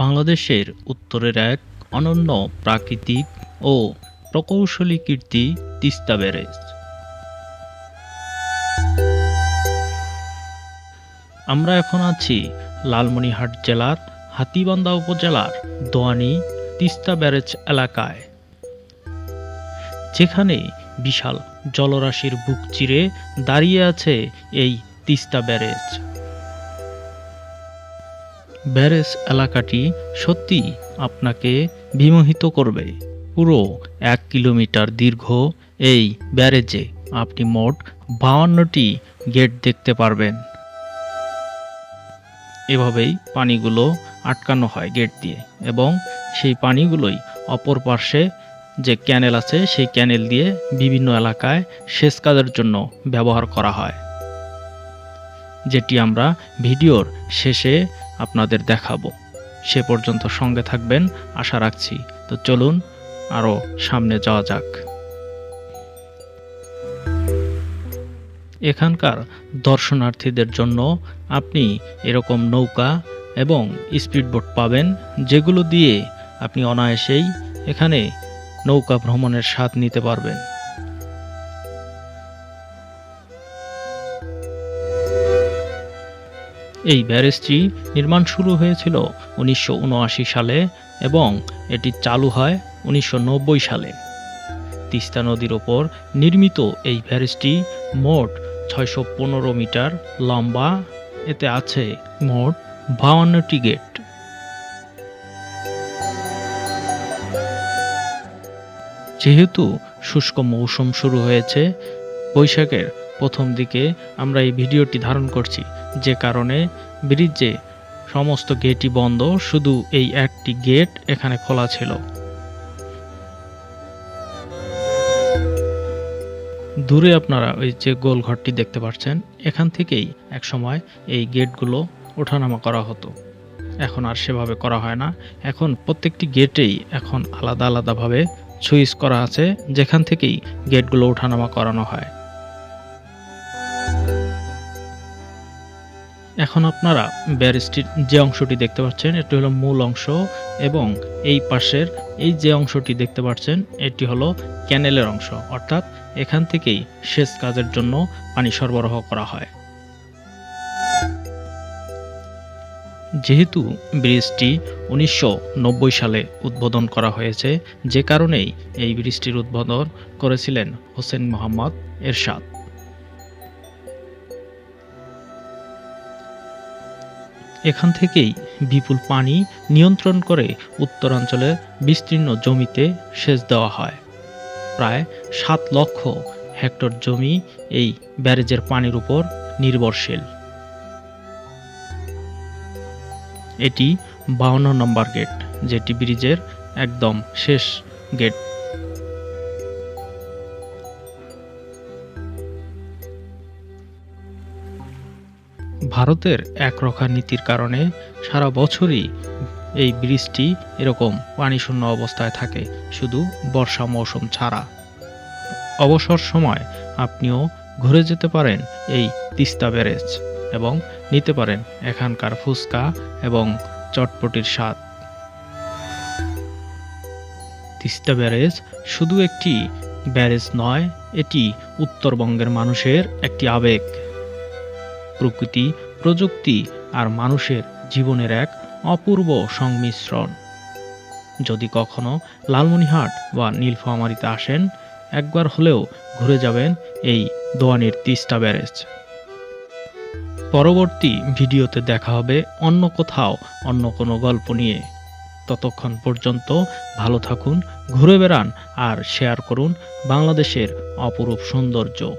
বাংলাদেশের উত্তরের এক অনন্য প্রাকৃতিক ও প্রকৌশলী কীর্তি তিস্তা ব্যারেজ। আমরা এখন আছি লালমনিরহাট জেলার হাতীবান্ধা উপজেলার দোয়ানি তিস্তা ব্যারেজ এলাকায়, যেখানে বিশাল জলরাশির বুক চিরে দাঁড়িয়ে আছে এই তিস্তা ব্যারেজ। ব্যারেজ এলাকাটি সত্যি আপনাকে বিমোহিত করবে। পুরো এক কিলোমিটার দীর্ঘ এই ব্যারেজে আপনি মোট বাউান্নটি গেট দেখতে পারবেন। এভাবেই পানিগুলো আটকানো হয় গেট দিয়ে এবং সেই পানিগুলোই অপর পার্শ্বে যে ক্যানেল আছে, সেই ক্যানেল দিয়ে বিভিন্ন এলাকায় সেচ কাজের জন্য ব্যবহার করা হয়। যেটি আমরা ভিডিওর শেষে আপনাদের দেখাবো। সে পর্যন্ত সঙ্গে থাকবেন, আশা রাখছি। তো চলুন আরও সামনে যাওয়া যাক। এখানকার দর্শনার্থীদের জন্য আপনি এরকম নৌকা এবং স্পিডবোট পাবেন, যেগুলো দিয়ে আপনি অনায়াসেই এখানে নৌকা ভ্রমণের স্বাদ নিতে পারবেন। এই ব্যারেজটি নির্মাণ শুরু হয়েছিল উনিশশো উনআশি সালে এবং এটি চালু হয় উনিশশো নব্বই সালে। তিস্তা নদীর ওপর নির্মিত এই ব্যারেজটি মোট ছয়শো পনেরো মিটার লম্বা। এতে আছে মোট বাউান্নটি গেট। যেহেতু শুষ্ক মৌসুম শুরু হয়েছে, বৈশাখের প্রথম দিকে আমরা এই ভিডিওটি ধারণ করছি, যে কারণে ব্রিজে সমস্ত গেটই বন্ধ, শুধু এই একটি গেট এখানে খোলা ছিল। দূরে আপনারা ওই যে গোল ঘরটি দেখতে পাচ্ছেন, এখান থেকেই এক সময় এই গেটগুলো ওঠানামা করা হতো। এখন আর সেভাবে করা হয় না। এখন প্রত্যেকটি গেটেই এখন আলাদা আলাদাভাবে সুইচ করা আছে, যেখান থেকেই গেটগুলো ওঠানামা করানো হয়। এখন আপনারা ব্যারিজটির যে অংশটি দেখতে পাচ্ছেন, এটি হলো মূল অংশ এবং এই পাশের এই যে অংশটি দেখতে পাচ্ছেন, এটি হলো ক্যানেলের অংশ। অর্থাৎ এখান থেকেই সেচ কাজের জন্য পানি সরবরাহ করা হয়। যেহেতু ব্রিজটি উনিশশো নব্বই সালে উদ্বোধন করা হয়েছে, যে কারণেই এই ব্রিজটির উদ্বোধন করেছিলেন হোসেন মোহাম্মদ এরশাদ। এখান থেকেই বিপুল পানি নিয়ন্ত্রণ করে উত্তরাঞ্চলের বিস্তীর্ণ জমিতে সেচ দেওয়া হয়। প্রায় সাত লক্ষ হেক্টর জমি এই ব্যারেজের পানির উপর নির্ভরশীল। এটি বাউন্ন নম্বর গেট, যেটি ব্রিজের একদম শেষ গেট। ভারতের একরক্ষা নীতির কারণে সারা বছরই এই ব্রিজটি এরকম পানিশূন্য অবস্থায় থাকে, শুধু বর্ষা মৌসুম ছাড়া। অবসর সময় আপনিও ঘুরে যেতে পারেন এই তিস্তা ব্যারেজ এবং নিতে পারেন এখানকার ফুচকা এবং চটপটির স্বাদ। তিস্তা ব্যারেজ শুধু একটি ব্যারেজ নয়, এটি উত্তরবঙ্গের মানুষের একটি আবেগ। প্রকৃতি প্রযুক্তি আর মানুষের জীবনের এক অপূর্ব সংমিশ্রণ। যদি কখনো লালমনিহাট বা নীলফামারিতে আসেন, একবার হলেও ঘুরে যাবেন এই দোয়ানির তিস্তা ব্যারেজ। পরবর্তী ভিডিওতে দেখা হবে অন্য কোথাও অন্য কোনো গল্প নিয়ে। ততক্ষণ পর্যন্ত ভালো থাকুন, ঘুরে বেড়ান আর শেয়ার করুন বাংলাদেশের অপরূপ সৌন্দর্য।